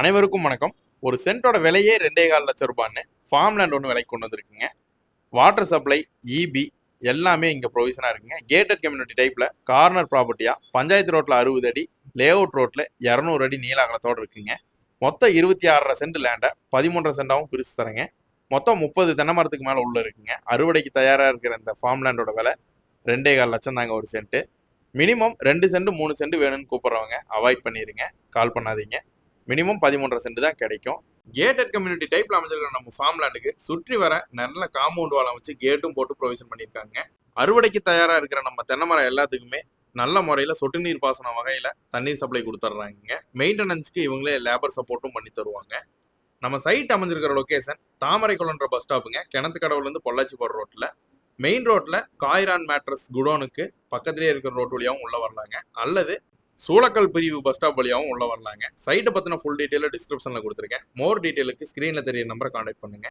அனைவருக்கும் வணக்கம். ஒரு சென்ட்டோட விலையே ரெண்டே கால் லட்சம் ரூபான்னு ஃபார்ம் லேண்ட் ஒன்று விலைக்கு கொண்டு வந்திருக்குங்க. வாட்டர் சப்ளை இபி எல்லாமே இங்கே ப்ரொவிஷனாக இருக்குங்க. கேட்டட் கம்யூனிட்டி டைப்பில் கார்னர் ப்ராப்பர்ட்டியாக பஞ்சாயத்து ரோட்டில் அறுபது அடி லே அவுட் ரோட்டில் இரநூறு அடி நீல அகலத்தோடு இருக்குங்க. மொத்தம் இருபத்தி ஆறரை சென்ட் லேண்டை பதிமூன்றரை சென்டாகவும் பிரித்து தரேங்க. மொத்தம் முப்பது தென்னை மரத்துக்கு மேலே உள்ளே இருக்குங்க. அறுவடைக்கு தயாராக இருக்கிற இந்த ஃபார்ம் லேண்டோட விலை ரெண்டே கால் லட்சம் தாங்க ஒரு சென்ட்டு மினிமம் ரெண்டு சென்ட் மூணு சென்ட் வேணும்னு கூப்பிட்றவங்க அவாய்ட் பண்ணிடுங்க கால் பண்ணாதீங்க. மினிமம் பதிமூன்றரை சென்ட் தான் கிடைக்கும். கேட்டட் கம்யூனிட்டி டைப்ல அமைஞ்சிருக்கிற நம்ம ஃபார்ம் லேண்டுக்கு சுற்றி வர நல்ல காம்பவுண்ட் வாழ வச்சு கேட்டும் போட்டு ப்ரொவிஷன் பண்ணியிருக்காங்க. அறுவடைக்கு தயாராக இருக்கிற நம்ம தென்னை மரம் எல்லாத்துக்குமே நல்ல முறையில் சொட்டு நீர் பாசன வகையில் தண்ணீர் சப்ளை கொடுத்துட்றாங்க மெயின்டெனன்ஸ்க்கு இவங்களே லேபர் சப்போர்ட்டும் பண்ணி தருவாங்க. நம்ம சைட் அமைஞ்சிருக்கிற லொக்கேஷன் தாமரைக்குளன்ற பஸ் ஸ்டாப்புங்க கிணத்து கடவுலேருந்து பொள்ளாச்சி போடுற ரோட்டில் மெயின் ரோட்டில் காய்ரான் மேட்ரஸ் குடோனுக்கு பக்கத்திலே இருக்கிற ரோட் வழியாகவும் உள்ளே வரலாங்க. அல்லது சூளக்கல் பிரிவு பஸ் ஸ்டாப் வழியாகவும் உள்ள வரலாங்க. சைட்டை பற்றின ஃபுல் டீட்டெயிலாக டிஸ்கிரிப்ஷனில் கொடுத்துருக்கேன். மோர் டீட்டெயிலுக்கு ஸ்க்ரீனில் தெரிய நம்பரை காண்டாக்ட் பண்ணுங்க.